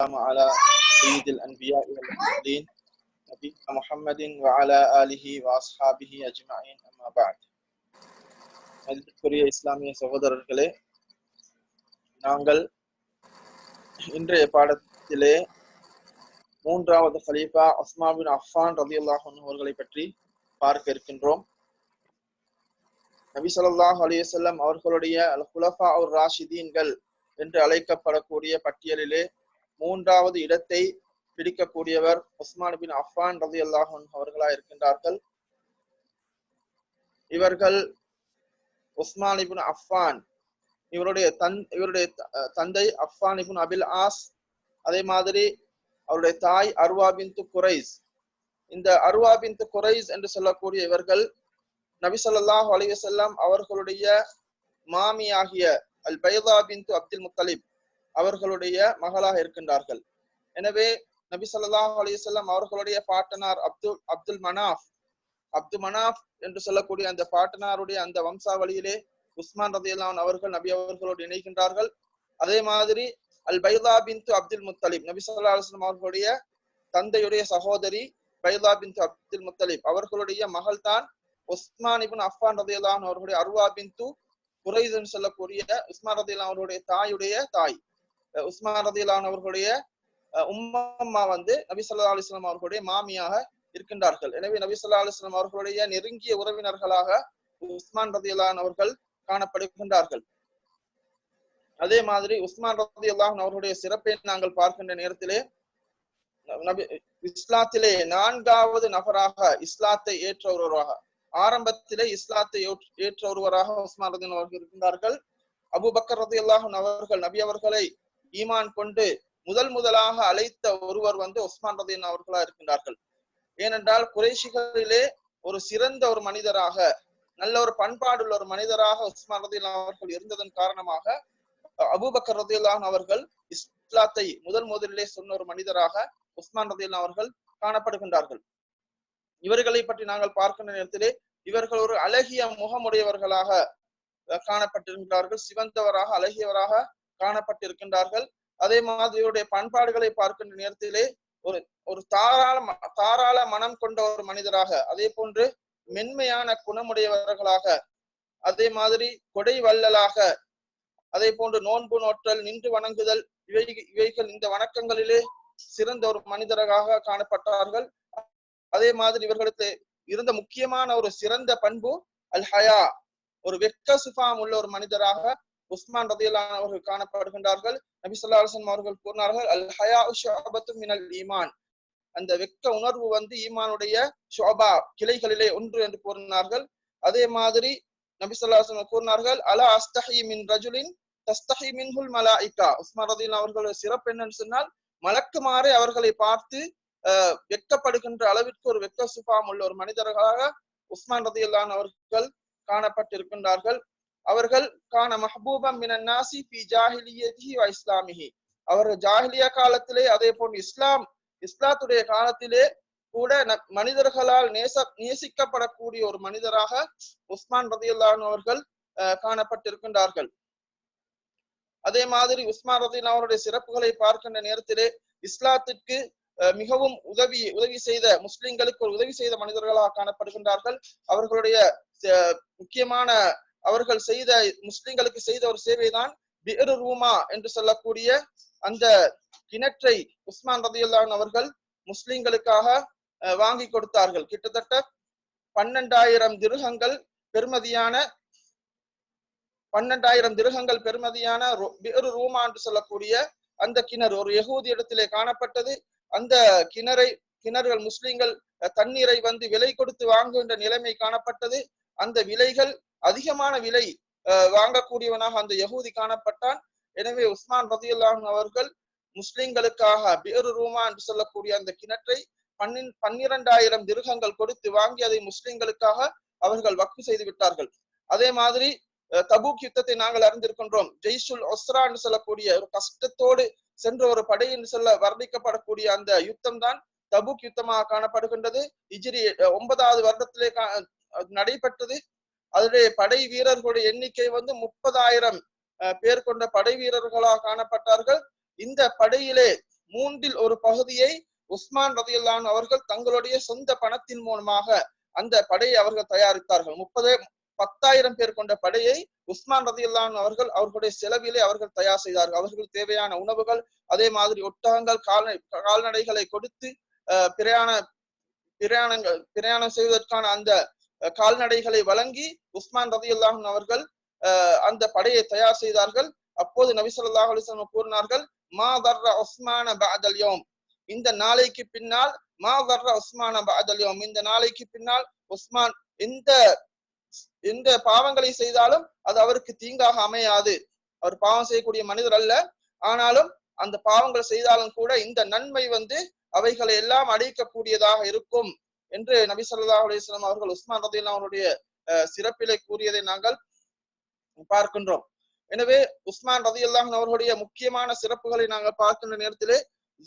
والسلام على سيد الأنبياء والمرسلين نبينا محمد وعلى آله وأصحابه أجمعين أما بعد மதிப்பிற்குரிய இஸ்லாமிய சகோதரர்களே நாங்கள் இன்றைய பாடத்திலே மூன்றாவது ஹலீஃபா உஸ்மான் பின் அஃபான் ரலியல்லாஹு அன்ஹு அவர்களை பற்றி பார்க்க இருக்கின்றோம் நபி ஸல்லல்லாஹு அலைஹி வஸல்லம் அவர்களுடைய அல் குலஃபா அர் ராஷிதீன்கள் என்று அழைக்கப்படக்கூடிய பட்டியலிலே மூன்றாவது இடத்தை பிடிக்கக்கூடியவர் உஸ்மான் பின் அஃபான் ரதி அல்லாஹன் அவர்களா இருக்கின்றார்கள். இவர்கள் உஸ்மான் இபின் அஃபான் இவருடைய தன் இவருடைய தந்தை அஃபான் இபின் அபில் ஆஸ் அதே மாதிரி அவருடைய தாய் அர்வா பின்து குரைஸ். இந்த அர்வா பின்து குரைஸ் என்று சொல்லக்கூடிய இவர்கள் நபி ஸல்லல்லாஹு அலைஹி வஸல்லம் அவர்களுடைய மாமியாகிய அல் பைதா பின்து அப்துல் முத்தலிப் அவர்களுடைய மகளாக இருக்கின்றார்கள். எனவே நபி சொல்லாஹ் அலிசல்லாம் அவர்களுடைய பாட்டனார் அப்துல் அப்துல் மனாஃப் அப்துல் மனாஃப் என்று சொல்லக்கூடிய அந்த பாட்டனாருடைய அந்த வம்சாவளியிலே உஸ்மான் ரதியல்லான் அவர்கள் நபி அவர்களோடு இணைகின்றார்கள். அதே மாதிரி அல் பைதா பின்து அப்துல் முத்தலிப் நபி சொல்லா அலுவலம் அவர்களுடைய தந்தையுடைய சகோதரி பைதா பின்து அப்துல் முத்தலிப் அவர்களுடைய மகள் தான் உஸ்மான் இபின் அஃபான் ரதியல்லான் அவர்களுடைய அருவா பின்து குரைஸ் சொல்லக்கூடிய உஸ்மான் ரதியல்லான் அவர்களுடைய தாயுடைய தாய். உஸ்மான் ரதியல்லான் அவர்களுடைய உம்மம்மா வந்து நபி ஸல்லல்லாஹு அலைஹி அவர்களுடைய மாமியாக இருக்கின்றார்கள். எனவே நபி ஸல்லல்லாஹு அலைஹி அவர்களுடைய நெருங்கிய உறவினர்களாக உஸ்மான் ரதியல்லான் அவர்கள் காணப்படுகின்றார்கள். அதே மாதிரி உஸ்மான் ரதி அல்லாஹன் அவர்களுடைய சிறப்பை நாங்கள் பார்க்கின்ற நேரத்திலே நபி இஸ்லாத்திலே நான்காவது நபராக இஸ்லாத்தை ஏற்ற ஒருவராக ஆரம்பத்திலே இஸ்லாத்தை ஏற்ற- ஒருவராக உஸ்மான் ரதின் அவர்கள் இருக்கின்றார்கள். அபுபக்கர் ரதி அல்லாஹன் அவர்கள் நபி அவர்களை ஈமான் கொண்டு முதல் முதலாக அழைத்த ஒருவர் வந்து உஸ்மான் ரதீன் அவர்களா இருக்கின்றார்கள். ஏனென்றால் குறைஷிகளிலே ஒரு சிறந்த ஒரு மனிதராக நல்ல ஒரு பண்பாடுள்ள ஒரு மனிதராக உஸ்மான் ரதியல்லாஹ் அவர்கள் இருந்ததன் காரணமாக அபூபக்கர் ரதியல்லாஹ் அவர்கள் இஸ்லாத்தை முதல் முதலிலே சொன்ன ஒரு மனிதராக உஸ்மான் ரதியல்லாஹ் அவர்கள் காணப்படுகின்றார்கள். இவர்களை பற்றி நாங்கள் பார்க்கின்ற நேரத்திலே இவர்கள் ஒரு அழகிய முகமுடையவர்களாக அஹ், காணப்பட்டிருக்கின்றார்கள். சிவந்தவராக அழகியவராக காணப்பட்டிருக்கின்றார்கள். அதே மாதிரியுடைய பண்பாடுகளை பார்க்கின்ற நேரத்திலே ஒரு ஒரு தாராள ம- தாராள மனம் கொண்ட ஒரு மனிதராக அதே போன்று மென்மையான குணமுடையவர்களாக அதே மாதிரி கொடை வள்ளலாக அதே போன்று நோன்பு நோற்றல் நின்று வணங்குதல் இவை இவைகள் இந்த வணக்கங்களிலே சிறந்த ஒரு மனிதராக காணப்பட்டார்கள். அதே மாதிரி இவர்களுக்கு இருந்த முக்கியமான ஒரு சிறந்த பண்பு அல் ஹயா ஒரு வெக்க சுபாம் உள்ள ஒரு மனிதராக உஸ்மான் ரதியல்லான் அவர்கள் காணப்படுகின்றார்கள். நபி சொல்லா அலைஹி அவர்கள் கூறினார்கள் அல் ஹயா ஷுஅபத்து மினல் ஈமான். அந்த வெக்க உணர்வு வந்து ஈமானுடைய ஷோபா கிளைகளிலே ஒன்று என்று கூறினார்கள். அதே மாதிரி நபி சொல்லா அலைஹி கூறினார்கள் அலா அஸ்தஹி மின் ரஜுலின் தஸ்தஹி மின்ஹுல் மலாயிகா. உஸ்மான் ரதியல்லாஹு அவர்களுடைய சிறப்பு என்னன்னு சொன்னால் மலக்குமாறே அவர்களை பார்த்து வெக்கப்படுகின்ற அளவிற்கு ஒரு வெக்க சுபாம் உள்ள ஒரு மனிதர்களாக உஸ்மான் ரதியல்லான் அவர்கள் காணப்பட்டிருக்கின்றார்கள். அவர்கள் காண மஹபூபம் மினன் பி ஜாஹிலியதி வ இஸ்லாமிஹி. அவர்கள் ஜாஹிலியா காலத்திலே அதே போன்று இஸ்லாம் இஸ்லாத்துடைய காலத்திலே கூட மனிதர்களால் நேச நேசிக்கப்படக்கூடிய ஒரு மனிதராக உஸ்மான் ரதியுல்லான் அவர்கள் காணப்பட்டிருக்கின்றார்கள். அதே மாதிரி உஸ்மான் ரதியுல்லா அவருடைய சிறப்புகளை பார்க்கின்ற நேரத்திலே இஸ்லாத்திற்கு அஹ், மிகவும் உதவி உதவி செய்த முஸ்லிம்களுக்கு ஒரு உதவி செய்த மனிதர்களாக காணப்படுகின்றார்கள். அவர்களுடைய முக்கியமான அவர்கள் செய்த முஸ்லிம்களுக்கு செய்த ஒரு சேவைதான் பிர் ரூமா என்று சொல்லக்கூடிய அந்த கிணற்றை உஸ்மான் ரதியுல்லான் அவர்கள் முஸ்லிம்களுக்காக வாங்கி கொடுத்தார்கள். கிட்டத்தட்ட பன்னெண்டாயிரம் திருகங்கள் பெருமதியான பன்னெண்டாயிரம் திருகங்கள் பெருமதியான ரூ- ரூமா என்று சொல்லக்கூடிய அந்த கிணறு ஒரு யகூதி இடத்திலே காணப்பட்டது. அந்த கிணறை கிணறுகள் முஸ்லிம்கள் தண்ணீரை வந்து விலை கொடுத்து வாங்குகின்ற நிலைமை காணப்பட்டது. அந்த விலைகள் அதிகமான விலை வாங்கக்கூடியவனாக அந்த யகூதி காணப்பட்டான். எனவே உஸ்மான் ரதியுல்லாஹ் அவர்கள் முஸ்லிம்களுக்காக பேரு ரூமா என்று சொல்லக்கூடிய அந்த கிணற்றை பன்னின் பன்னிரண்டாயிரம் திருகங்கள் கொடுத்து வாங்கி அதை முஸ்லிம்களுக்காக அவர்கள் வக்கு செய்து விட்டார்கள். அதே மாதிரி தபூக் யுத்தத்தை நாங்கள் அறிந்திருக்கின்றோம். ஜெய்ஷுல் ஒஸ்ரா என்று சொல்லக்கூடிய ஒரு கஷ்டத்தோடு சென்ற ஒரு படை என்று சொல்ல வர்ணிக்கப்படக்கூடிய அந்த யுத்தம் தான் தபூக் யுத்தமாக காணப்படுகின்றது. இஜிரி ஒன்பதாவது வருடத்திலே கா- நடைபெற்றது. அதிலே படை வீரர்களுடைய எண்ணிக்கை வந்து முப்பதாயிரம் பேர் கொண்ட படை வீரர்களாக காணப்பட்டார்கள். இந்த படையிலே மூன்றில் ஒரு பகுதியை உஸ்மான் ரதியுல்லான் அவர்கள் தங்களுடைய சொந்த பணத்தின் மூலமாக அந்த படையை அவர்கள் தயாரித்தார்கள். முப்பது பத்தாயிரம் பேர் கொண்ட படையை உஸ்மான் ரதியுல்லான் அவர்கள் அவர்களுடைய செலவிலே அவர்கள் தயார் செய்தார்கள். அவர்கள் தேவையான உணவுகள் அதே மாதிரி ஒட்டகங்கள் கால்நடை கால்நடைகளை கொடுத்து அஹ், பிரயாண பிரயாணங்கள் பிரயாணம் செய்வதற்கான அந்த கால்நடைகளை வழங்கி உஸ்மான் ரதியுல்லாஹன் அவர்கள் அஹ், அந்த படையை தயார் செய்தார்கள். அப்போது நபி ஸல்லல்லாஹு கூறினார்கள் மா தர்ர உஸ்மான பஅதல் யோம். இந்த நாளைக்கு பின்னால் மா தர்ர உஸ்மான பஅதல் யோம். இந்த நாளைக்கு பின்னால் உஸ்மான் எந்த எந்த பாவங்களை செய்தாலும் அது அவருக்கு தீங்காக அமையாது. அவர் பாவம் செய்யக்கூடிய மனிதர் அல்ல. ஆனாலும் அந்த பாவங்கள் செய்தாலும் கூட இந்த நன்மை வந்து அவைகளை எல்லாம் அடைக்கக்கூடியதாக இருக்கும். என்று நபி ஸல்லல்லாஹு அலிஸ்லாம் அவர்கள் உஸ்மான் ரதில்லா அவருடைய சிறப்பிலே கூறியதை நாங்கள் பார்க்கின்றோம். எனவே உஸ்மான் ரதியல்லாஹு அவர்களுடைய முக்கியமான சிறப்புகளை நாங்கள் பார்க்கின்ற நேரத்திலே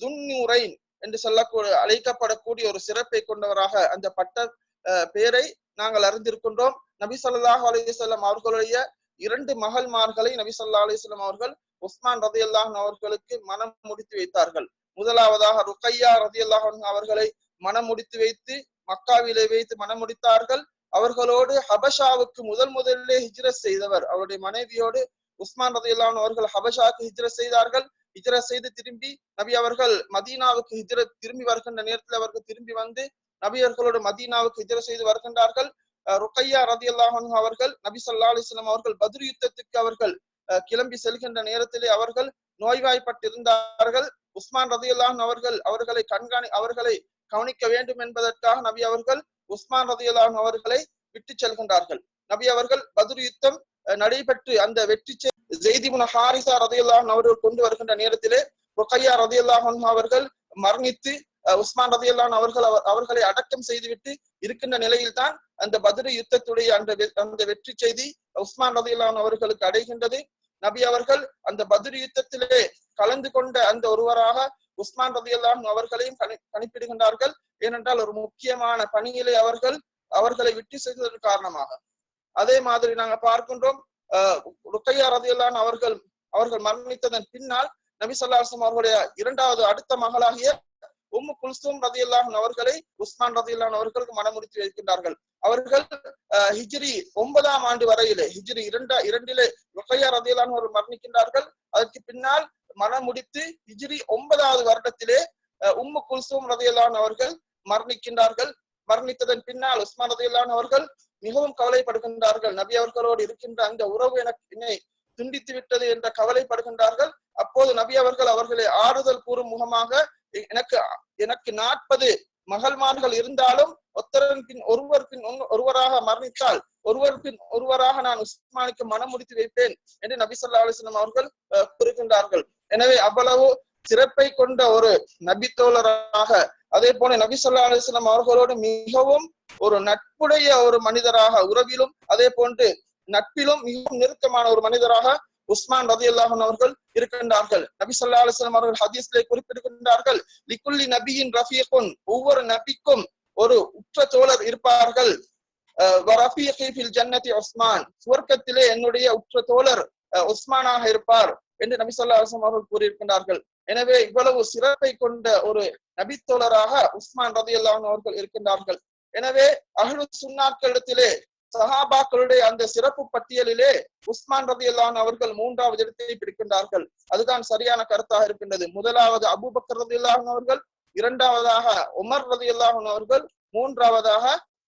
துன்னுரைன் என்று சொல்லக்கூடிய அழைக்கப்படக்கூடிய ஒரு சிறப்பை கொண்டவராக அந்த பட்ட அஹ், பெயரை நாங்கள் அறிந்திருக்கின்றோம். நபி சொல்லாஹ் அலிசல்லாம் அவர்களுடைய இரண்டு மகள்மார்களை நபி சொல்லா அலைஹி அவர்கள் உஸ்மான் ரதியல்லாஹு அவர்களுக்கு மனம் முடித்து வைத்தார்கள். முதலாவதாக ருக்கையா ரதி அல்லாஹன் அவர்களை மனம் முடித்து வைத்து மக்காவிலே வைத்து மனம் முடித்தார்கள் அவர்களோடு ஹபஷாவுக்கு முதல் முதலிலே ஹிஜ்ரத் செய்தவர். அவருடைய மனைவியோடு உஸ்மான் ரதியல்லாஹு அவர்கள் ஹபஷாவுக்கு ஹிஜ்ரத் செய்தார்கள். ஹிஜ்ரத் செய்து திரும்பி நபி அவர்கள் மதீனாவுக்கு ஹிஜ்ரத் திரும்பி வருகின்ற நேரத்தில் அவர்கள் திரும்பி வந்து நபி அவர்களோடு மதீனாவுக்கு ஹிஜ்ரத் செய்து வருகின்றார்கள். ருக்கையா ரதி அல்லாஹன் அவர்கள் நபி ஸல்லல்லாஹு அலிஸ்லாம் அவர்கள் பத்ர் யுத்தத்துக்கு அவர்கள் அஹ் கிளம்பி செல்கின்ற நேரத்திலே அவர்கள் நோய்வாய்ப்பட்டிருந்தார்கள். உஸ்மான் ரதி அல்லாஹன் அவர்கள் அவர்களை கண்காணி அவர்களை கவனிக்க வேண்டும் என்பதற்காக நபி அவர்கள் உஸ்மான் ரதியல்லாஹு அவர்களை விட்டு செல்கின்றார்கள். நபி அவர்கள் பத்ர் யுத்தம் நடைபெற்று அந்த வெற்றி ஜெய்திபுன ஹாரிசா ரதியல்லாஹு அவர்கள் கொண்டு வருகின்ற நேரத்திலே ருக்கையா ரதியுல்லாஹன் அவர்கள் மரணித்து உஸ்மான் ரதியுல்லான் அவர்கள் அவர்களை அடக்கம் செய்துவிட்டு இருக்கின்ற நிலையில் தான் அந்த பத்ர் யுத்தத்துடைய அந்த அந்த வெற்றி செய்தி உஸ்மான் ரதியுல்லான் அவர்களுக்கு அடைகின்றது. நபி அவர்கள் அந்த பத்ர் யுத்தத்திலே கலந்து கொண்ட அந்த ஒருவராக உஸ்மான் ரதியல்லாஹு அல்லாஹ் அவர்களையும் கணிப்பிடுகின்றார்கள். ஏனென்றால் ஒரு முக்கியமான பணியிலே அவர்கள் அவர்களை விட்டு செய்ததன் காரணமாக. அதே மாதிரி நாங்க பார்க்கின்றோம் ருக்கையா ரதியல்லான் அவர்கள் அவர்கள் மரணித்ததன் பின்னால் நபி ஸல்லல்லாஹு அவர்களுடைய இரண்டாவது அடுத்த மகளாகிய உம்மு குல்சூம் ரதியல்லாஹன் அவர்களை உஸ்மான் ரதியல்லான் அவர்களுக்கு மனமுடித்து வைக்கின்றார்கள். அவர்கள் அஹ், ஹிஜ்ரி ஒன்பதாம் ஆண்டு வரையிலே ஹிஜ்ரி இரண்டா இரண்டிலே ருக்கையா ரதியல்லான் அவர்கள் மரணிக்கின்றார்கள். அதற்கு பின்னால் மனம் முடித்து ஹிஜ்ரி ஒன்பதாவது வருடத்திலே உம்மு குல்சூம் ரதியல்லான் அவர்கள் மரணிக்கின்றார்கள். மரணித்ததன் பின்னால் உஸ்மான் ரதியல்லான் அவர்கள் மிகவும் கவலைப்படுகின்றார்கள். நபி அவர்களோடு இருக்கின்ற அந்த உறவு எனக்கு என்னை துண்டித்து விட்டது என்ற கவலைப்படுகின்றார்கள். அப்போது நபி அவர்கள் அவர்களை ஆறுதல் கூறும் முகமாக எனக்கு எனக்கு நாற்பது மகள்மார்கள் இருந்தாலும் ஒத்தரன் பின் ஒருவர் பின் ஒருவராக மரணித்தால் ஒருவர் பின் ஒருவராக நான் உஸ்மானுக்கு மனம் முடித்து வைப்பேன் என்று நபி சொல்லா அலிஸ்லாம் அவர்கள் அஹ், கூறுகின்றார்கள். எனவே அவ்வளவு சிறப்பை கொண்ட ஒரு நபி தோழராக அதே போல நபி சொல்லா அலிஸ்லாம் அவர்களோடு மிகவும் ஒரு நட்புடைய ஒரு மனிதராக உறவிலும் அதே போன்று நட்பிலும் மிகவும் நெருக்கமான ஒரு மனிதராக உஸ்மான் ரதி அல்லாஹன் அவர்கள் இருக்கின்றார்கள். நபி சொல்லா அலைஹி அவர்கள் ஹதீஸ்லே குறிப்பிடுகின்றார்கள் லிக்குல்லி நபியின் ரஃபீகுன் ஒவ்வொரு நபிக்கும் ஒரு உற்ற தோழர் இருப்பார்கள். அஹ் ஜன்னதி உஸ்மான் சுவர்க்கத்திலே என்னுடைய உற்ற தோழர் அஹ், உஸ்மானாக இருப்பார். என்று நபி ஸல்லல்லாஹு அலைஹி அவர்கள் கூறியிருக்கின்றார்கள். எனவே இவ்வளவு சிறப்பை கொண்ட ஒரு நபித்தோழராக உஸ்மான் ரதி அன்ஹு அவர்கள் இருக்கின்றார்கள். எனவே அஹ்லு சுன்னாக்களிடத்திலே சஹாபாக்களுடைய அந்த சிறப்பு பட்டியலிலே உஸ்மான் ரதியல்லான் அவர்கள் மூன்றாவது இடத்தை பிடிக்கின்றார்கள். அதுதான் சரியான கருத்தாக இருக்கின்றது. முதலாவது அபுபக்கர் ரதி அல்லாஹன் அவர்கள் இரண்டாவதாக உமர் ரதி அல்லாஹன் அவர்கள் மூன்றாவதாக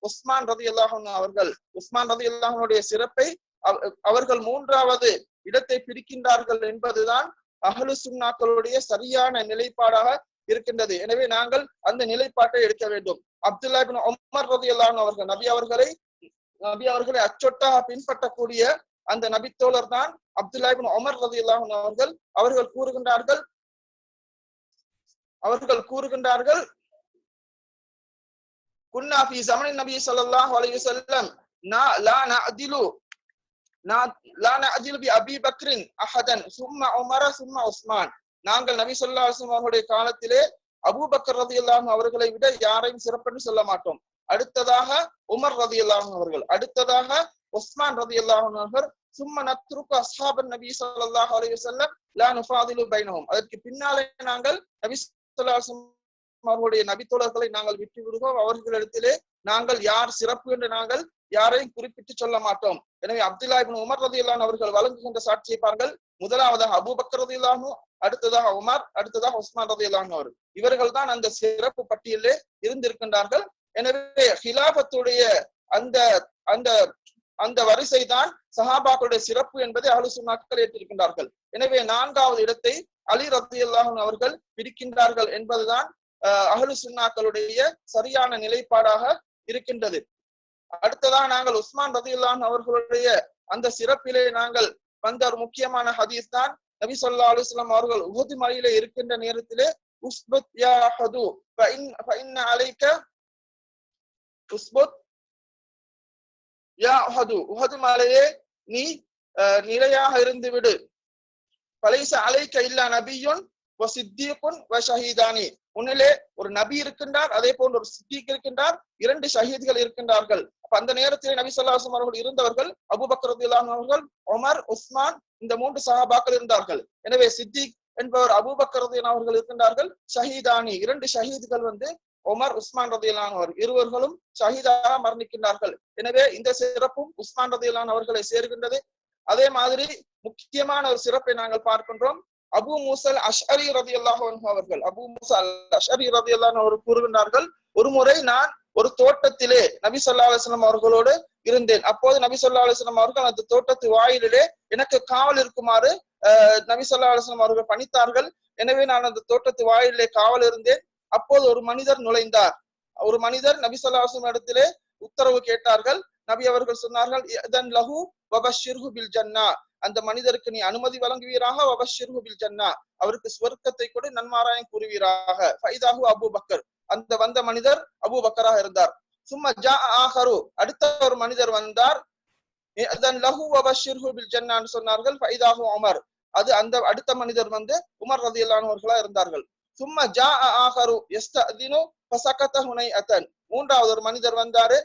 உஸ்மான் ரதி அல்லாஹன் அவர்கள். உஸ்மான் ரதி அல்லாஹனுடைய சிறப்பை அவர்கள் மூன்றாவது இடத்தை பிரிக்கின்றார்கள் என்பதுதான் அகலு சுன்னாக்களுடைய சரியான நிலைப்பாடாக இருக்கின்றது. எனவே நாங்கள் அந்த நிலைப்பாட்டை எடுக்க வேண்டும். அப்துல்லா பின் உமர் ரதியல்லாஹன் அவர்கள் நபி அவர்களை நபி அவர்களை அச்சொட்டாக பின்பற்றக்கூடிய அந்த நபித்தோழர் தான் அப்துல்லா பின் உமர் ரதியல்லாஹு அவர்கள். அவர்கள் கூறுகின்றார்கள் அவர்கள் கூறுகின்றார்கள் குன்னாபி ஜமனின் நபி சொல்லாஹ் அலைஹி வஸல்லம் நா லா நஅதிலு பி அபி பக்ரின் அஹதன் சும்மா சும்மா உஸ்மான் நாங்கள் நபி சொல்லா அவர்களுடைய காலத்திலே அபூபக்கர் ரதியல்லாஹு அன்ஹு அவர்களை விட யாரையும் சிறப்பென்று சொல்ல மாட்டோம். அடுத்ததாக உமர் ரதியல்லாஹு அன்ஹு அவர்கள் அடுத்ததாக உஸ்மான் ரதி அல்லாஹ் அவர்கள் சும்மா நத்ருக்கு அஸ்ஹாபன் நபி சொல்லாஹ் அலைஹி வஸல்லம் லா நுஃபாதிலு பைனஹும். அதற்கு பின்னாலே நாங்கள் நபி சொல்லா அவர்களுடைய நபி தோழர்களை நபித்தோழர்களை நாங்கள் விட்டு விடுவோம் அவர்களிடத்திலே நாங்கள் யார் சிறப்பு என்று நாங்கள் யாரையும் குறிப்பிட்டு சொல்ல மாட்டோம். எனவே அப்துல்லா இபின் உமர் ரதியல்லான் அவர்கள் வழங்குகின்ற சாட்சியை பாருங்கள். முதலாவதாக அபூபக்கர் ரதியல்லானு அடுத்ததாக உமர் அடுத்ததாக உஸ்மான் ரதியல்லானு அவர் இவர்கள் தான் அந்த சிறப்பு பட்டியலிலே இருந்திருக்கின்றார்கள். எனவே ஹிலாபத்துடைய அந்த அந்த அந்த வரிசை தான் சஹாபாக்களுடைய சிறப்பு என்பதை அலுசுனாக்கள் ஏற்றிருக்கின்றார்கள். எனவே நான்காவது இடத்தை அலி ரத்தியல்லாஹன் அவர்கள் பிடிக்கின்றார்கள் என்பதுதான் அஹலு சுன்னாக்களுடைய சரியான நிலைப்பாடாக இருக்கின்றது. அடுத்ததாக நாங்கள் உஸ்மான் ரதியுல்லான் அவர்களுடைய அந்த சிறப்பிலே நாங்கள் வந்த ஒரு முக்கியமான ஹதீஸ் தான். நபி சொல்லா அலுவலாம் அவர்கள் உஹது மலையில இருக்கின்ற நேரத்திலே உஸ்பத் யா ஹது அலைக்க உஸ்பத் யா ஹது உஹது மலையே நீ நிலையாக இருந்து விடு. பலைச அலைக்க இல்லா நபியுன் வ ஷஹீதானி. முன்னிலே ஒரு நபி இருக்கின்றார் அதே போன்று ஒரு சித்திக் இருக்கின்றார் இரண்டு ஷஹீத்கள் இருக்கின்றார்கள். அப்ப அந்த நேரத்திலே நபி சொல்லாசம் அவர்கள் இருந்தவர்கள் அபுபக்கர் அவர்கள் ஒமர் உஸ்மான் இந்த மூன்று சஹாபாக்கள் இருந்தார்கள். எனவே சித்திக் என்பவர் அபுபக்கர் அவர்கள் இருக்கின்றார்கள் ஷஹீதானி இரண்டு ஷஹீத்கள் வந்து ஒமர் உஸ்மான் ரதியிலானவர் இருவர்களும் ஷஹீதாக மரணிக்கின்றார்கள். எனவே இந்த சிறப்பும் உஸ்மான் ரதியலான் அவர்களை சேர்கின்றது அதே மாதிரி முக்கியமான ஒரு சிறப்பை நாங்கள் பார்க்கின்றோம். அபு மூசல் அஷ்அரி ரதி அவர்கள் அபு மூசா அஷ்அரி ரதி அவர் கூறுகின்றார்கள் ஒரு முறை நான் ஒரு தோட்டத்திலே நபி சொல்லா அலுவலம் அவர்களோடு இருந்தேன். அப்போது நபி சொல்லா அலுவலம் அவர்கள் அந்த தோட்டத்து வாயிலே எனக்கு காவல் இருக்குமாறு நபி சொல்லா அலுவலம் அவர்கள் பணித்தார்கள். எனவே நான் அந்த தோட்டத்து வாயிலே காவல் இருந்தேன். அப்போது ஒரு மனிதர் நுழைந்தார். ஒரு மனிதர் நபி சொல்லா அலுவலம் இடத்திலே உத்தரவு கேட்டார்கள். நபி அவர்கள் சொன்னார்கள் லஹு வபஷிர்ஹு பில் ஜன்னா. அந்த மனிதருக்கு நீ அனுமதி வழங்குவீராக வபஷிர்ஹு ஜன்னா. அவருக்கு ஸ்வர்க்கத்தை கூட நன்மாராயம் கூறுவீராக. ஃபைதாகு அபு பக்கர். அந்த வந்த மனிதர் அபு பக்கராக இருந்தார். சும்மா ஜா ஆஹரு. அடுத்த ஒரு மனிதர் வந்தார். லஹு வபஷிர்ஹு பில் ஜன்னான்னு சொன்னார்கள். ஃபைதாஹு அமர் அது அந்த அடுத்த மனிதர் வந்து உமர் ரதியல்லானவர்களா இருந்தார்கள். சும்மா ஜா ஆஹரு. எஸ்தினு பசகத்த ஹுனை அத்தன் மூன்றாவது ஒரு மனிதர் வந்தாரு.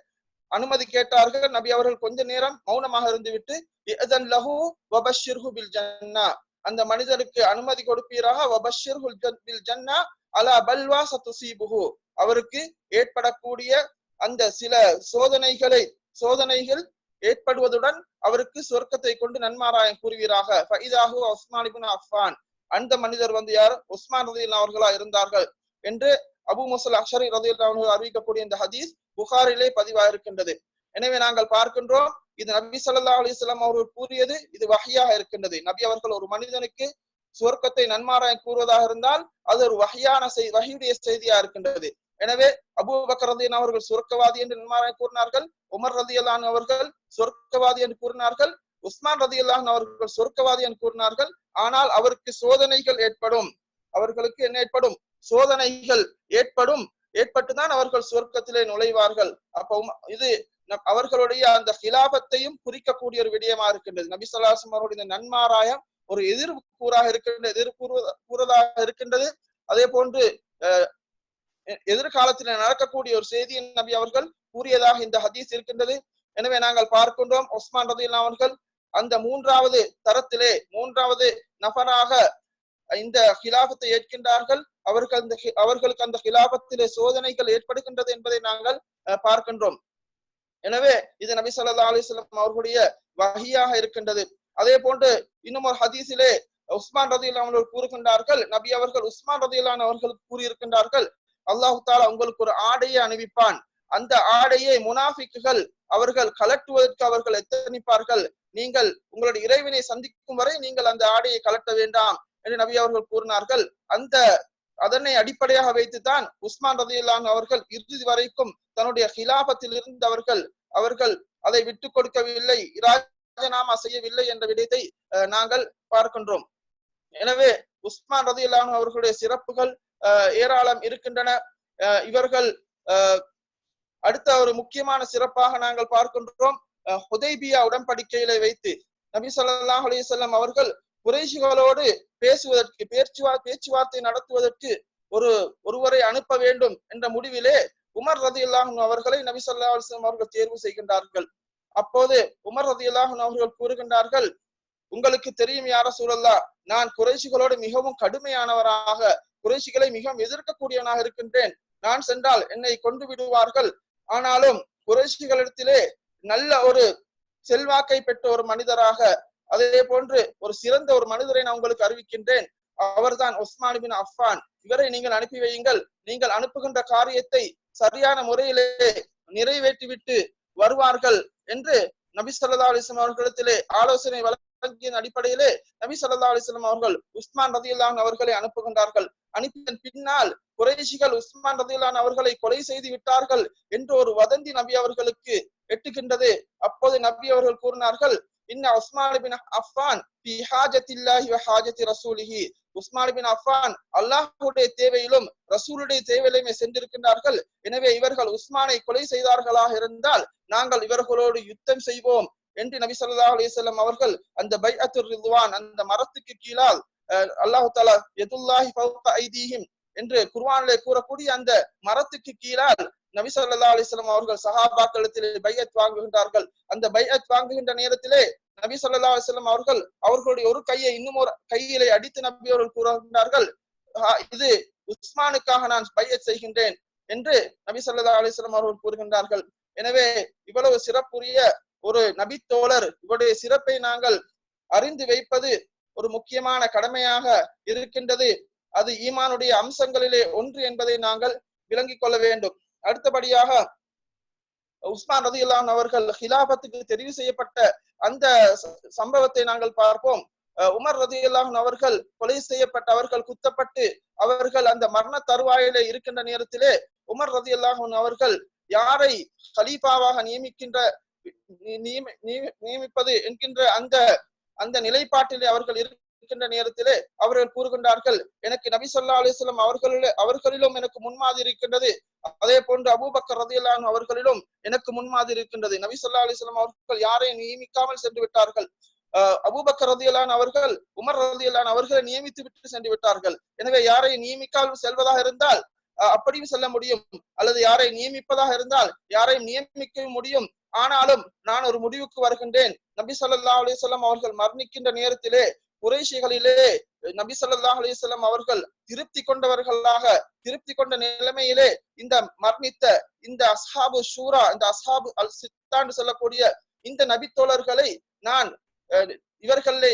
அனுமதி கேட்டார்கள். நபி அவர்கள் கொஞ்ச நேரம் மௌனமாக இருந்துவிட்டு லஹு வபஷிர்ஹு பில் ஜன்னா. அந்த மனிதருக்கு அனுமதி கொடுப்பீராக வபஷிர்ஹு பில் ஜன்னா அலா பல்வா சத்துசீபுஹு அவருக்கு ஏற்படக்கூடிய அந்த சில சோதனைகளை சோதனைகள் ஏற்படுவதுடன் அவருக்கு சொர்க்கத்தை கொண்டு நன்மாராயம் கூறுவீராக. ஃபைதாஹு உஸ்மான் இப்னு அஃபான் அந்த மனிதர் வந்து யார்? உஸ்மான் ரதியல்லாஹு அவர்களா இருந்தார்கள். என்று அபு முசல் அஷரி ரதியல்லாஹு அறிவிக்கக்கூடிய இந்த ஹதீஸ் புகாரிலே பதிவாயிருக்கின்றது. எனவே நாங்கள் பார்க்கின்றோம் இது நபி சல்லா அலிஸ்லாம் அவர்கள் கூறியது இது வகையாக இருக்கின்றது. நபி அவர்கள் ஒரு மனிதனுக்கு சுவர்க்கத்தை நன்மாராயம் கூறுவதாக இருந்தால் அது ஒரு வகையான செய்தி வகையுடைய செய்தியா இருக்கின்றது. எனவே அபு பக்கர் ரதியன் அவர்கள் சுவர்க்கவாதி என்று நன்மாராயம் கூறினார்கள் உமர் ரதியல்லான் அவர்கள் சொர்க்கவாதி என்று கூறினார்கள் உஸ்மான் ரதியல்லான் அவர்கள் சொர்க்கவாதி என்று கூறினார்கள் ஆனால் அவருக்கு சோதனைகள் ஏற்படும். அவர்களுக்கு என்ன ஏற்படும்? சோதனைகள் ஏற்படும். ஏற்பட்டுதான் அவர்கள் சுவர்க்கத்திலே நுழைவார்கள். அப்பவும் இது அவர்களுடைய அந்த ஹிலாபத்தையும் குறிக்கக்கூடிய ஒரு விடயமா இருக்கின்றது. நபி சொல்லாசம் அவருடைய நன்மாராயம் ஒரு எதிர் கூறாக இருக்கின்ற எதிர்ப்பு கூறதாக இருக்கின்றது. அதே போன்று எதிர்காலத்தில் நடக்கக்கூடிய ஒரு செய்தியை நபி அவர்கள் கூறியதாக இந்த ஹதீஸ் இருக்கின்றது. எனவே நாங்கள் பார்க்கின்றோம் ஒஸ்மான் ரதில்லா அவர்கள் அந்த மூன்றாவது தரத்திலே மூன்றாவது நபராக இந்த ஹிலாபத்தை ஏற்கின்றார்கள். அவர்கள் அந்த அவர்களுக்கு அந்த ஹிலாபத்திலே சோதனைகள் ஏற்படுகின்றது என்பதை நாங்கள் பார்க்கின்றோம். எனவே இது நபி சொல்லா அலிஸ்லாம் அவர்களுடைய வகையாக இருக்கின்றது. அதே போன்று இன்னும் ஒரு ஹதீஸிலே உஸ்மான் ரதி அவர்கள் கூறுகின்றார்கள் நபி அவர்கள் உஸ்மான் ரதியுல்லான் அவர்கள் கூறியிருக்கின்றார்கள் அல்லாஹு தாலா உங்களுக்கு ஒரு ஆடையை அணிவிப்பான். அந்த ஆடையை முனாஃபிக்குகள் அவர்கள் கலட்டுவதற்கு அவர்கள் எத்தனிப்பார்கள்? நீங்கள் உங்களுடைய இறைவினை சந்திக்கும் வரை நீங்கள் அந்த ஆடையை கலட்ட வேண்டாம் என்று நபி அவர்கள் கூறினார்கள். அந்த அதனை அடிப்படையாக வைத்துதான் உஸ்மான் ரதியுல்லான் அவர்கள் இறுதி வரைக்கும் தன்னுடைய ஹிலாபத்தில் இருந்தவர்கள் அவர்கள் அதை விட்டு கொடுக்கவில்லை ராஜினாமா செய்யவில்லை என்ற விடயத்தை நாங்கள் பார்க்கின்றோம். எனவே உஸ்மான் ரதியுல்லான் அவர்களுடைய சிறப்புகள் ஏராளம் இருக்கின்றன. இவர்கள் அடுத்த ஒரு முக்கியமான சிறப்பாக நாங்கள் பார்க்கின்றோம் ஹுதைபியா உடன்படிக்கையில வைத்து நபி சொல்லாஹ் அலிசல்லாம் அவர்கள் குறைஷிகளோடு பேசுவதற்கு பேச்சுவா பேச்சுவார்த்தை நடத்துவதற்கு ஒரு ஒருவரை அனுப்ப வேண்டும் என்ற முடிவிலே உமர் ரதி அல்லாஹன் அவர்களை நபி சொல்லா அலுவலம் அவர்கள் தேர்வு செய்கின்றார்கள். அப்போது உமர் ரதியல்லாஹு அவர்கள் கூறுகின்றார்கள் உங்களுக்கு தெரியும் யார சூழல்லா நான் குறைசிகளோடு மிகவும் கடுமையானவராக குறைசிகளை மிகவும் எதிர்க்கக்கூடியவனாக இருக்கின்றேன். நான் சென்றால் என்னை கொண்டு விடுவார்கள். ஆனாலும் குறைசிகளிடத்திலே நல்ல ஒரு செல்வாக்கை பெற்ற ஒரு மனிதராக அதே போன்று ஒரு சிறந்த ஒரு மனிதரை நான் உங்களுக்கு அறிவிக்கின்றேன். அவர்தான் உஸ்மான் பின் அஃபான். இவரை நீங்கள் அனுப்பி வையுங்கள். நீங்கள் அனுப்புகின்ற காரியத்தை சரியான முறையிலே நிறைவேற்றிவிட்டு வருவார்கள் என்று நபி ஸல்லல்லாஹு அலிஸ்லாம் அவர்களிடத்திலே ஆலோசனை வழங்கியின் அடிப்படையிலே நபி ஸல்லல்லாஹு அலிஸ்லாம் அவர்கள் உஸ்மான் ரதியுல்லான் அவர்களை அனுப்புகின்றார்கள். அனுப்பியதன் பின்னால் குறைஷிகள் உஸ்மான் ரதியுல்லான் அவர்களை கொலை செய்து விட்டார்கள் என்று ஒரு வதந்தி நபி அவர்களுக்கு எட்டுகின்றது. அப்போது நபி அவர்கள் கூறினார்கள் இன்ன உஸ்மான் பின் அஃபான் பி ஹாஜத்தில்லாஹி ஹாஜத்தி ரசூலிஹி உஸ்மான் பின் அஃபான் அல்லாஹுடைய தேவையிலும் ரசூலுடைய தேவையிலுமே சென்றிருக்கின்றார்கள். எனவே இவர்கள் உஸ்மானை கொலை செய்தார்களாக இருந்தால் நாங்கள் இவர்களோடு யுத்தம் செய்வோம் என்று நபி சொல்லா அலைஹி அவர்கள் அந்த பை பைஅத்துர் ரிதுவான் அந்த மரத்துக்கு கீழால் அல்லாஹு தாலா எதுல்லாஹி ஐதீஹிம் என்று குர்வானிலே கூறக்கூடிய அந்த மரத்துக்கு கீழால் நபி ஸல்லல்லாஹு அலிஸ்லாம் அவர்கள் சஹாபாக்களத்தில் பையத் வாங்குகின்றார்கள். அந்த பையத் வாங்குகின்ற நேரத்திலே நபி ஸல்லல்லாஹு அலிஸ்லாம் அவர்கள் அவர்களுடைய ஒரு கையை இன்னும் ஒரு கையிலே அடித்து நபி அவர்கள் கூறுகின்றார்கள் இது உஸ்மானுக்காக நான் பையத் செய்கின்றேன் என்று நபி ஸல்லல்லாஹு அலிஸ்லாம் அவர்கள் கூறுகின்றார்கள். எனவே இவ்வளவு சிறப்புரிய ஒரு நபித்தோழர் இவருடைய சிறப்பை நாங்கள் அறிந்து வைப்பது ஒரு முக்கியமான கடமையாக இருக்கின்றது. அது ஈமானுடைய அம்சங்களிலே ஒன்று என்பதை நாங்கள் விளங்கிக் கொள்ள வேண்டும். அடுத்தபடியாக உஸ்மான் ரதியுல்லான் அவர்கள் ஹிலாபத்துக்கு தெரிவு செய்யப்பட்ட அந்த சம்பவத்தை நாங்கள் பார்ப்போம். உமர் ரதி ரதியுல்லாஹன் அவர்கள் கொலை செய்யப்பட்ட அவர்கள் குத்தப்பட்டு அவர்கள் அந்த மரண தருவாயிலே இருக்கின்ற நேரத்திலே உமர் ரதி ரதியுல்லாஹன் அவர்கள் யாரை ஹலீஃபாவாக நியமிக்கின்ற நியமி- நியமி- நியமிப்பது என்கின்ற அந்த அந்த நிலைப்பாட்டிலே அவர்கள் இருக்கின்ற நேரத்திலே அவர்கள் கூறுகின்றார்கள் எனக்கு நபி சொல்லா அலிஸ்லாம் அவர்களிலே அவர்களிலும் எனக்கு முன்மாதிரி இருக்கின்றது. அதே போன்று அபூபக்கர் ரதியல்லாஹு அவர்களிலும் எனக்கு முன்மாதிரி இருக்கின்றது. நபி சொல்லா அலிஸ்லாம் அவர்கள் யாரையும் நியமிக்காமல் சென்று விட்டார்கள். அஹ் அபூபக்கர் ரதியல்லான் அவர்கள் உமர் ரதியல்லான் அவர்களை நியமித்து விட்டு சென்று விட்டார்கள். எனவே யாரை நியமிக்காமல் செல்வதாக இருந்தால் அப்படியும் செல்ல முடியும். அல்லது யாரை நியமிப்பதாக இருந்தால் யாரையும் நியமிக்கவும் முடியும். ஆனாலும் நான் ஒரு முடிவுக்கு வருகின்றேன். நபி சொல்லா அலிசல்லாம் அவர்கள் மரணிக்கின்ற நேரத்திலே குறைஷிகளிலே நபி சொல்லாஹ் அலிசல்லாம் அவர்கள் திருப்தி கொண்டவர்களாக திருப்தி கொண்ட நிலைமையிலே இந்த மர்ணித்த இந்த அஸ்ஹாபு ஷூரா இந்த அஸ்ஹாபு அல் சித்தாண்டு சொல்லக்கூடிய இந்த நபித்தோழர்களை நான் அஹ்,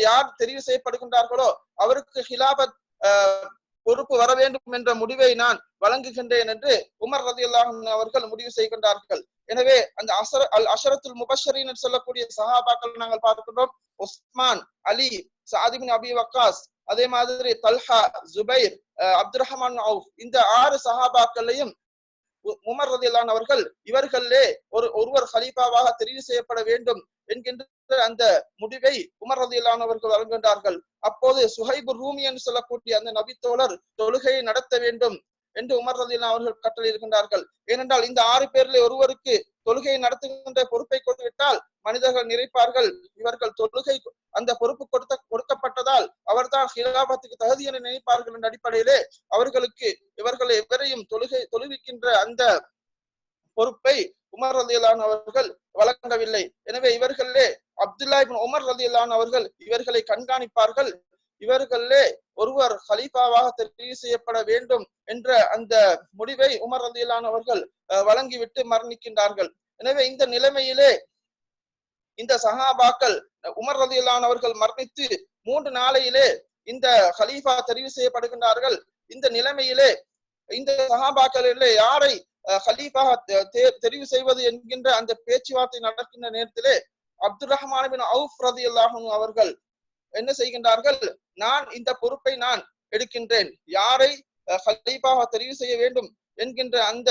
யார் தெரிவு செய்யப்படுகின்றார்களோ அவருக்கு ஹிலாபத் பொறுப்பு வர வேண்டும் என்ற முடிவை நான் வழங்குகின்றேன் என்று உமர் ரதி அவர்கள் முடிவு செய்கின்றார்கள். எனவே அந்த அசர அல் அஷரத்துல் முபஷரின் சொல்லக்கூடிய சஹாபாக்கள் நாங்கள் பார்க்கின்றோம். உஸ்மான் அலி சாதிபின் அபி வக்காஸ் அதே மாதிரி தல்ஹா ஜுபைர் அஹ், ரஹமான் அவுஃப் இந்த ஆறு சஹாபாக்களையும் உமர் ரதிலான் அவர்கள் இவர்களே ஒரு ஒருவர் ஹலீஃபாவாக தெரிவு செய்யப்பட வேண்டும் என்கின்ற அந்த முடிவை உமர் ரதியல்லான் அவர்கள் வழங்குகின்றார்கள். அப்போது சுஹைபு ரூமி என்று சொல்லக்கூடிய அந்த நபித்தோழர் தொழுகையை நடத்த வேண்டும் என்று உமர் ரதியல்லான் அவர்கள் கட்டளையிடுகின்றார்கள். ஏனென்றால் இந்த ஆறு பேரிலே ஒருவருக்கு தொழுகையை நடத்துகின்ற பொறுப்பை கொடுத்துவிட்டால் மனிதர்கள் நினைப்பார்கள் இவர்கள் தொழுகை அந்த பொறுப்பு கொடுத்த கொடுக்கப்பட்டதால் அவர்தான் ஹிலாபத்துக்கு தகுதி என நினைப்பார்கள் என்ற அடிப்படையிலே அவர்களுக்கு இவர்கள் எவரையும் தொழுகை தொழுவிக்கின்ற அந்த பொறுப்பை உமர் ரதியலான் அவர்கள் வழங்கவில்லை. எனவே இவர்களே அப்துல்லா இப்னு உமர் ரதியலான் அவர்கள் இவர்களை கண்காணிப்பார்கள். இவர்களே ஒருவர் ஹலீஃபாவாக தெரிவு செய்யப்பட வேண்டும் என்ற அந்த முடிவை உமர் ரதியலான் அவர்கள் வழங்கிவிட்டு மரணிக்கின்றார்கள். எனவே இந்த நிலைமையிலே இந்த சஹாபாக்கள் உமர் ரதியலான் அவர்கள் மரணித்து மூன்று நாளையிலே இந்த ஹலீஃபா தெரிவு செய்யப்படுகின்றார்கள். இந்த நிலைமையிலே இந்த சஹாபாக்களிலே யாரை ஹலீஃபாக தெ- தெரிவு செய்வது என்கின்ற அந்த பேச்சுவார்த்தை நடக்கின்ற நேரத்திலே அப்துல் ரஹ்மான் பின் அவுஃப் ரதியல்லாஹு அவர்கள் என்ன செய்கின்றார்கள்? நான் இந்த பொறுப்பை நான் எடுக்கின்றேன். யாரை ஹலீஃபாக தெரிவு செய்ய வேண்டும் என்கின்ற அந்த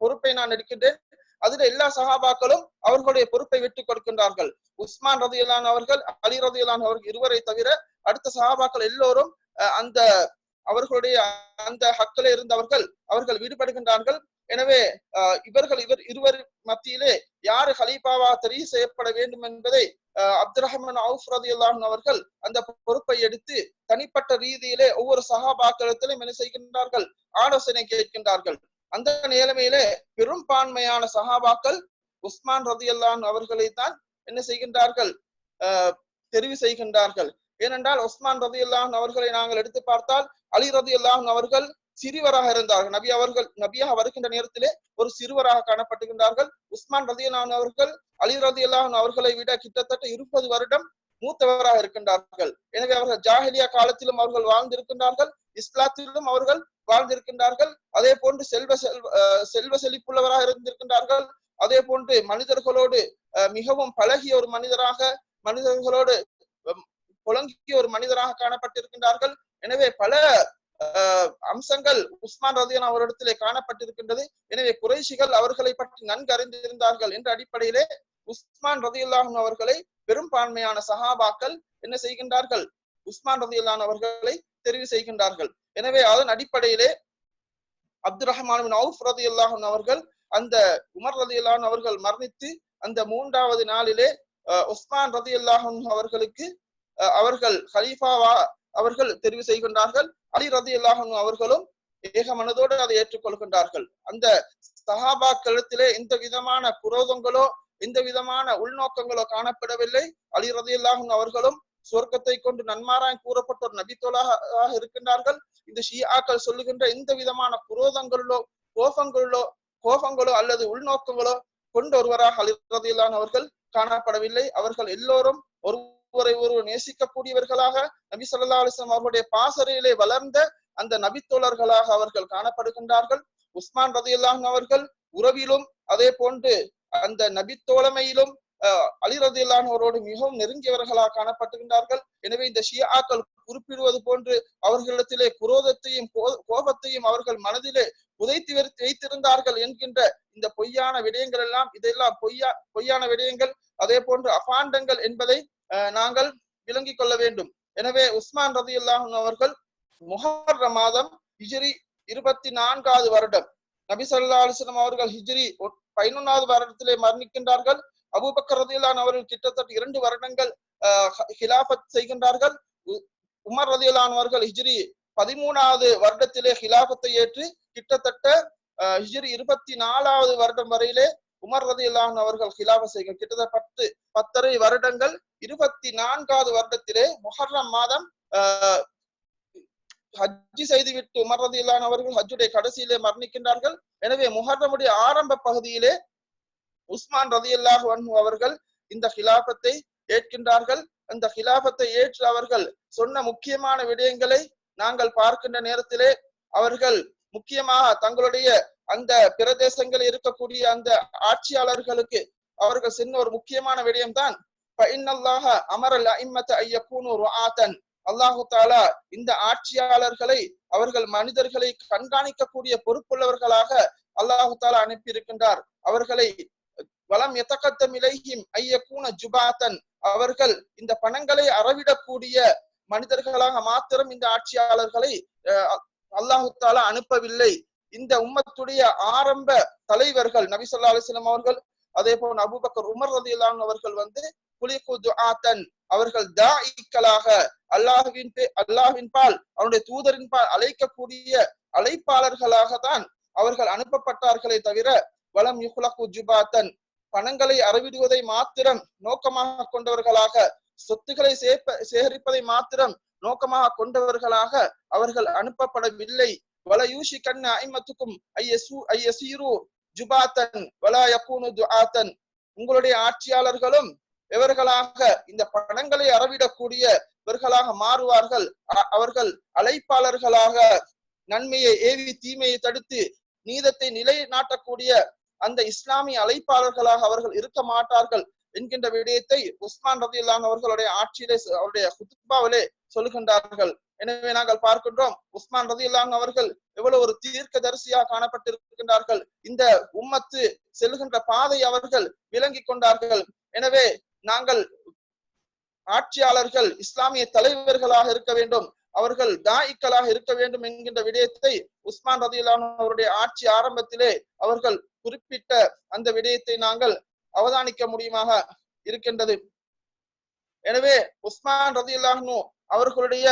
பொறுப்பை நான் எடுக்கின்றேன். அதுல எல்லா சகாபாக்களும் அவர்களுடைய பொறுப்பை விட்டுக் கொடுக்கின்றார்கள். உஸ்மான் ரதியலான் அவர்கள் அலி ரதியலான் அவர்கள் இருவரை தவிர அடுத்த சகாபாக்கள் எல்லோரும் அஹ், அந்த அவர்களுடைய அந்த ஹக்கில் இருந்தவர்கள் அவர்கள் விடுபடுகின்றார்கள். எனவே இவர்கள் இவர் இருவர் மத்தியிலே யாரு ஹலீஃபாவா தெரிவு செய்யப்பட வேண்டும் என்பதை அப்துல் ரஹ்மான் அவுஃப் அவர்கள் அந்த பொறுப்பை எடுத்து தனிப்பட்ட ரீதியிலே ஒவ்வொரு சகாபாக்களத்திலும் என்ன செய்கின்றார்கள்? ஆலோசனை கேட்கின்றார்கள். அந்த நிலைமையிலே பெரும்பான்மையான சகாபாக்கள் உஸ்மான் ரதியுல்லான் அவர்களை தான் என்ன செய்கின்றார்கள்? தெரிவு செய்கின்றார்கள். ஏனென்றால் உஸ்மான் ரதி அவர்களை நாங்கள் எடுத்து பார்த்தால் அலி ரதி அவர்கள் சிறுவராக இருந்தார்கள். நபி அவர்கள் நபியாக வருகின்ற நேரத்திலே ஒரு சிறுவராக காணப்படுகின்றார்கள் உஸ்மான் ரதியலான் அவர்கள் அலி ரதி அவர்களை விட கிட்டத்தட்ட இருபது வருடம் மூத்தவராக இருக்கின்றார்கள். எனவே அவர்கள் ஜாஹிலியா காலத்திலும் அவர்கள் வாழ்ந்திருக்கின்றார்கள். இஸ்லாத்திலும் அவர்கள் வாழ்ந்திருக்கின்றார்கள். அதே போன்று செல்வ செல்வ அஹ் செல்வ செழிப்புள்ளவராக இருந்திருக்கின்றார்கள். அதே போன்று மனிதர்களோடு அஹ் மிகவும் பழகிய ஒரு மனிதராக மனிதர்களோடு புலங்கிய ஒரு மனிதராக காணப்பட்டிருக்கின்றார்கள். எனவே பல அம்சங்கள் உஸ்மான் ரதியன் அவரிடத்திலே காணப்பட்டிருக்கின்றது. எனவே குறைஷிகள் அவர்களை பற்றி நன்கு அறிந்திருந்தார்கள் என்ற அடிப்படையிலே உஸ்மான் ரதியுல்லாஹன் அவர்களை பெரும்பான்மையான சஹாபாக்கள் என்ன செய்கின்றார்கள்? உஸ்மான் ரதியுல்லான் அவர்களை தெரிவு செய்கின்றார்கள். எனவே அதன் அடிப்படையிலே அப்துல் ரஹ்மான் அவுஃப் ரதியுல்லாஹன் அவர்கள் அந்த உமர் ரதியுல்லான் அவர்கள் மரணித்து அந்த மூன்றாவது நாளிலே அஹ், உஸ்மான் ரதியுல்லாஹன் அவர்களுக்கு அஹ், அவர்கள் ஹலீஃபாவா அவர்கள் தெரிவு செய்கின்றார்கள். அலி ரதி அல்லாஹன் அவர்களும் ஏக மனதோடு அதை ஏற்றுக்கொள்கின்றார்கள். அந்த சஹாபாக்களிடத்திலே எந்த விதமான குரோதங்களோ எந்த விதமான உள்நோக்கங்களோ காணப்படவில்லை. அலி ரதி அல்லாஹன் அவர்களும் சொர்க்கத்தை கொண்டு நன்மாராய் கூறப்பட்ட ஒரு நபித்தோலாக இருக்கின்றார்கள். இந்த ஷியாக்கள் சொல்லுகின்ற எந்த விதமான குரோதங்களிலோ கோபங்களிலோ கோபங்களோ அல்லது உள்நோக்கங்களோ கொண்டு ஒருவராக அலி ரதியுல்லான் அவர்கள் காணப்படவில்லை. அவர்கள் எல்லோரும் ஒரு ஒருவரை ஒருவர் நேசிக்கக்கூடியவர்களாக நபி ஸல்லல்லாஹு அலிஸ்லாம் அவர்களுடைய பாசறையிலே வளர்ந்த அந்த நபித்தோழர்களாக அவர்கள் காணப்படுகின்றார்கள். உஸ்மான் ரதியுல்லாஹன் அவர்கள் உறவிலும் அதே போன்று அந்த நபித்தோழமையிலும் அலி ரதியல்லானவரோடு மிகவும் நெருங்கியவர்களாக காணப்பட்டுகின்றார்கள். எனவே இந்த ஷியாக்கள் குறிப்பிடுவது போன்று அவர்களிடத்திலே குரோதத்தையும் கோ- கோபத்தையும் அவர்கள் மனதிலே புதைத்து வைத்து- வைத்திருந்தார்கள் என்கின்ற இந்த பொய்யான விடயங்கள் எல்லாம் இதெல்லாம் பொய்யா பொய்யான விடயங்கள் அதே போன்று அபாண்டங்கள் என்பதை நாங்கள் விளங்கிக் கொள்ள வேண்டும். எனவே உஸ்மான் ரதி அல்லாஹும் அவர்கள் முஹர்ர மாதம் ஹிஜ்ரி இருபத்தி நான்காவது வருடம் நபி சல்லா அலிஸ்லாம் அவர்கள் ஹிஜ்ரி பதினொன்னாவது வருடத்திலே மரணிக்கின்றார்கள். அபூபக்கர் ரதியுல்லான் அவர்கள் கிட்டத்தட்ட இரண்டு வருடங்கள் அஹ், ஹிலாஃபத் செய்கின்றார்கள். உ- உமர் ரதியுல்லான் அவர்கள் ஹிஜ்ரி பதிமூணாவது வருடத்திலே ஹிலாபத்தை ஏற்று கிட்டத்தட்ட ஹிஜ்ரி இருபத்தி நாலாவது வருடம் வரையிலே உமர் ரதியுல்லான் அவர்கள் ஹிலாப செய்கிறார் கிட்டத்தட்ட பத்து பத்தரை வருடங்கள் இருபத்தி நான்காவது வருடத்திலே முஹர்ரம் மாதம் ஹஜ்ஜி செய்துவிட்டு உமர் ரதியுல்லான் அவர்கள் ஹஜ்ஜுடைய கடைசியிலே மரணிக்கின்றார்கள். எனவே முஹர்ரமுடைய ஆரம்ப பகுதியிலே உஸ்மான் ரதியுல்லாஹு அவர்கள் இந்த ஹிலாபத்தை ஏற்கின்றார்கள். அந்த ஹிலாபத்தை ஏற்று அவர்கள் சொன்ன முக்கியமான விடயங்களை நாங்கள் பார்க்கின்ற நேரத்திலே அவர்கள் முக்கியமாக தங்களுடைய அந்த பிரதேசங்களில் இருக்கக்கூடிய அந்த ஆட்சியாளர்களுக்கு அவர்கள் சொன்ன ஒரு முக்கியமான விடயம்தான் ஃபஇன்னல்லாஹ அமரல் அஇம்மத ஐயக்கூனு ருஆத்தன் அல்லாஹு தாலா இந்த ஆட்சியாளர்களை அவர்கள் மனிதர்களை கண்காணிக்கக்கூடிய பொறுப்புள்ளவர்களாக அல்லாஹு தாலா அனுப்பியிருக்கின்றார். அவர்களை வலம் எத்தக்கத்தம் இலைஹிம் ஐயக்கூன ஜுபாத்தன். அவர்கள் இந்த பணங்களை அறவிடக்கூடிய மனிதர்களாக மாத்திரம் இந்த ஆட்சியாளர்களை அல்லாஹு தாலா அனுப்பவில்லை. இந்த உம்மத்துடைய ஆரம்ப தலைவர்கள் நபி சொல்லா அலிஸ்லாம் அவர்கள் அதே போல் அபுபக்கர் உமர் ரலியல்லாஹு அவர்கள் வந்து குலிகு துஆத்தன் அவர்கள் தாஇக்களாக அல்லாஹ்வின் பே- அல்லாஹ்வின் பால் அவனுடைய தூதரின் பால் அழைக்கக்கூடிய அழைப்பாளர்களாக தான் அவர்கள் அனுப்பப்பட்டார்களே தவிர வலம் யுகுலகு ஜுபாத்தன் பணங்களை அறவிடுவதை மாத்திரம் நோக்கமாக கொண்டவர்களாக சொத்துக்களை சேர்ப்ப சேகரிப்பதை மாத்திரம் நோக்கமாக கொண்டவர்களாக அவர்கள் அனுப்பப்படவில்லை. வல யூஷி கண்ண ஐமத்துக்கும் ஐயசு ஐயசீரு ஜுபாத்தன் வலா யக்கூனு துஆத்தன் உங்களுடைய ஆட்சியாளர்களும் இவர்களாக இந்த பணங்களை அறவிடக்கூடிய இவர்களாக மாறுவார்கள். அவர்கள் அழைப்பாளர்களாக நன்மையை ஏவி தீமையை தடுத்து நீதத்தை நிலைநாட்டக்கூடிய அந்த இஸ்லாமிய அழைப்பாளர்களாக அவர்கள் இருக்க மாட்டார்கள் என்கின்ற விடயத்தை உஸ்மான் ரதியுல்லான் அவர்களுடைய ஆட்சியிலே அவருடைய குத்துபாவிலே சொல்லுகின்றார்கள். எனவே நாங்கள் பார்க்கின்றோம் உஸ்மான் ரதியுல்லான் அவர்கள் எவ்வளவு ஒரு தீர்க்க தரிசியாக காணப்பட்டிருக்கின்றார்கள். இந்த உம்மத்து செல்கின்ற பாதை அவர்கள் விளங்கிக் கொண்டார்கள். எனவே நாங்கள் ஆட்சியாளர்கள் இஸ்லாமிய தலைவர்களாக இருக்க வேண்டும். அவர்கள் தாயிக்களாக இருக்க வேண்டும் என்கின்ற விடயத்தை உஸ்மான் ரதியுல்லான் அவருடைய ஆட்சி ஆரம்பத்திலே அவர்கள் குறிப்பிட்ட அந்த விடயத்தை நாங்கள் அவதானிக்க முடியுமாக இருக்கின்றது. எனவே உஸ்மான் ரதியுல்லாஹ்னு அவர்களுடைய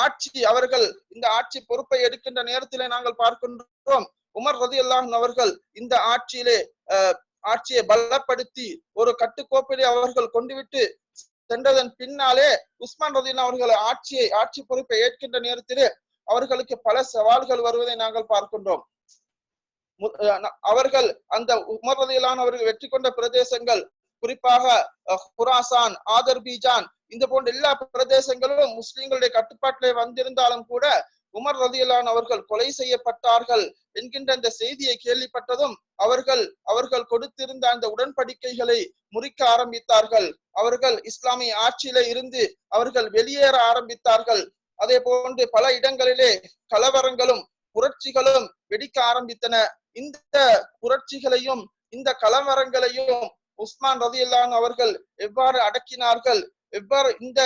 ஆட்சி அவர்கள் இந்த ஆட்சி பொறுப்பை எடுக்கின்ற நேரத்திலே நாங்கள் பார்க்கின்றோம். உமர் ரதியுல்லாஹன் அவர்கள் இந்த ஆட்சியிலே அஹ், ஆட்சியை பலப்படுத்தி ஒரு கட்டுக்கோப்பிலே அவர்கள் கொண்டுவிட்டு சென்றதன் பின்னாலே உஸ்மான் ரதீன் அவர்கள் ஆட்சியை ஆட்சி பொறுப்பை ஏற்கின்ற நேரத்திலே அவர்களுக்கு பல சவால்கள் வருவதை நாங்கள் பார்க்கின்றோம். அவர்கள் அந்த உமர் ரதியிலான அவர்கள் வெற்றி கொண்ட பிரதேசங்கள் குறிப்பாக அஹ், ஆதர் பீஜான் இந்த போன்ற எல்லா பிரதேசங்களும் முஸ்லிம்களுடைய கட்டுப்பாட்டிலே வந்திருந்தாலும் கூட உமர் ரதியிலான அவர்கள் கொலை செய்யப்பட்டார்கள். என்கின்ற அந்த செய்தியை கேள்விப்பட்டதும் அவர்கள் அவர்கள் கொடுத்திருந்த அந்த உடன்படிக்கைகளை முறிக்க ஆரம்பித்தார்கள். அவர்கள் இஸ்லாமிய ஆட்சியில இருந்து அவர்கள் வெளியேற ஆரம்பித்தார்கள். அதே போன்று பல இடங்களிலே கலவரங்களும் புரட்சிகளும் வெடிக்க ஆரம்பித்தன. இந்த புரட்சிகளையும் இந்த கலவரங்களையும் உஸ்மான் ரதியல்லான் அவர்கள் எவ்வாறு அடக்கினார்கள்? எவ்வாறு இந்த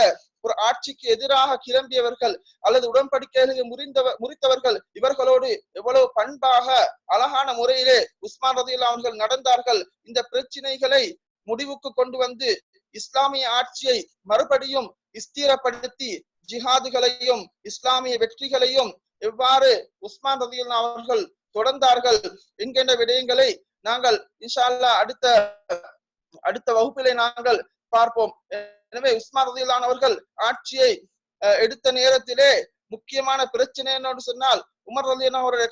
ஒரு ஆட்சிக்கு எதிராக கிளம்பியவர்கள் அல்லது உடன்படிக்கைகளை முறிந்தவ முறித்தவர்கள் இவர்களோடு எவ்வளவு பண்பாக அழகான முறையிலே உஸ்மான் ரதியில் அவர்கள் நடந்தார்கள். இந்த பிரச்சனைகளை முடிவுக்கு கொண்டு வந்து இஸ்லாமிய ஆட்சியை மறுபடியும் ஸ்திரப்படுத்தி ஜிஹாதுகளையும் இஸ்லாமிய வெற்றிகளையும் எவ்வாறு உஸ்மான் ரதியில் அவர்கள் தொடர்ந்தார்கள் என்கின்ற விடயங்களை நாங்கள் இன்ஷா அடுத்த அடுத்த வகுப்பிலே நாங்கள் பார்ப்போம். எனவே உஸ்மான் ரதியல்லான் அவர்கள் ஆட்சியை எடுத்த நேரத்திலே முக்கியமான பிரச்சனை என்னன்னு சொன்னால் உமர் ரலியன் அவருடைய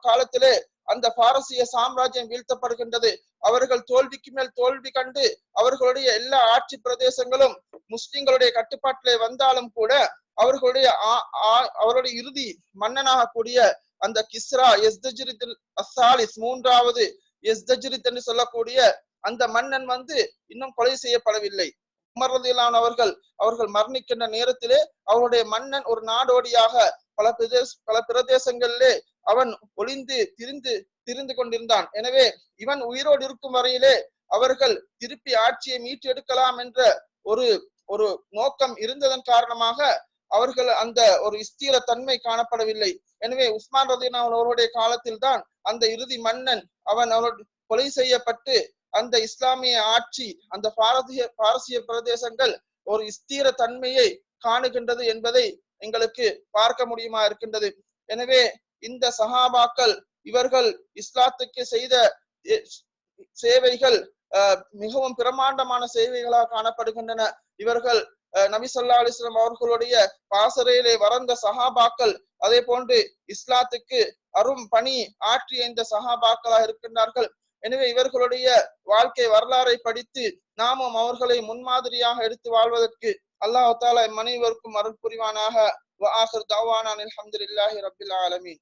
காலத்திலே அந்த பாரசீக சாம்ராஜ்யம் வீழ்த்தப்படுகின்றது. அவர்கள் தோல்விக்கு மேல் தோல்வி கண்டு அவர்களுடைய எல்லா ஆட்சி பிரதேசங்களும் முஸ்லிம்களுடைய கட்டுப்பாட்டிலே வந்தாலும் கூட அவர்களுடைய ஆ- ஆ- அவருடைய இறுதி மன்னனாக கூடிய அந்த கிஸ்ரா எஸ்தஜிரித் அசாலிஸ் மூன்றாவது எஸ்தஜிரித் என்று சொல்லக்கூடிய அந்த மன்னன் வந்து இன்னும் கொலை செய்யப்படவில்லை. உமர் அவர்கள் அவர்கள் மரணிக்கின்ற நேரத்திலே அவருடைய மன்னன் ஒரு நாடோடியாக பல பிரதேச பல பிரதேசங்களிலே அவன் ஒளிந்து திரிந்து திரிந்து கொண்டிருந்தான். எனவே இவன் உயிரோடு இருக்கும் வரையிலே அவர்கள் திருப்பி ஆட்சியை மீட்டெடுக்கலாம் என்ற ஒரு ஒரு நோக்கம் இருந்ததன் காரணமாக அவர்கள் அந்த ஒரு ஸ்திர தன்மை காணப்படவில்லை. எனவே உஸ்மான் ரதீனா அவருடைய காலத்தில் தான் அந்த இறுதி மன்னன் அவன் அவரோடு கொலை செய்யப்பட்டு அந்த இஸ்லாமிய ஆட்சி அந்த பாரதிய பாரசிய பிரதேசங்கள் ஒரு ஸ்தீர தன்மையை காணுகின்றது என்பதை எங்களுக்கு பார்க்க முடியுமா இருக்கின்றது. எனவே இந்த சஹாபாக்கள் இவர்கள் இஸ்லாத்துக்கு செய்த சேவைகள் அஹ், மிகவும் பிரமாண்டமான சேவைகளாக காணப்படுகின்றன. இவர்கள் அஹ், நபி சொல்லா அலிஸ்லாம் அவர்களுடைய பாசறையிலே வறந்த சஹாபாக்கள் அதே போன்று இஸ்லாத்துக்கு அரும் பணி ஆற்றிய இந்த சஹாபாக்களாக இருக்கின்றார்கள். எனவே இவர்களுடைய வாழ்க்கை வரலாறை படித்து நாமும் அவர்களை முன்மாதிரியாக எடுத்து வாழ்வதற்கு அல்லாஹ் தாலா மனைவருக்கும் அருள் புரிவானாக. வ தவானான் அலமதுல்லாஹி ரபில் ரப்பில் ஆலமீன்.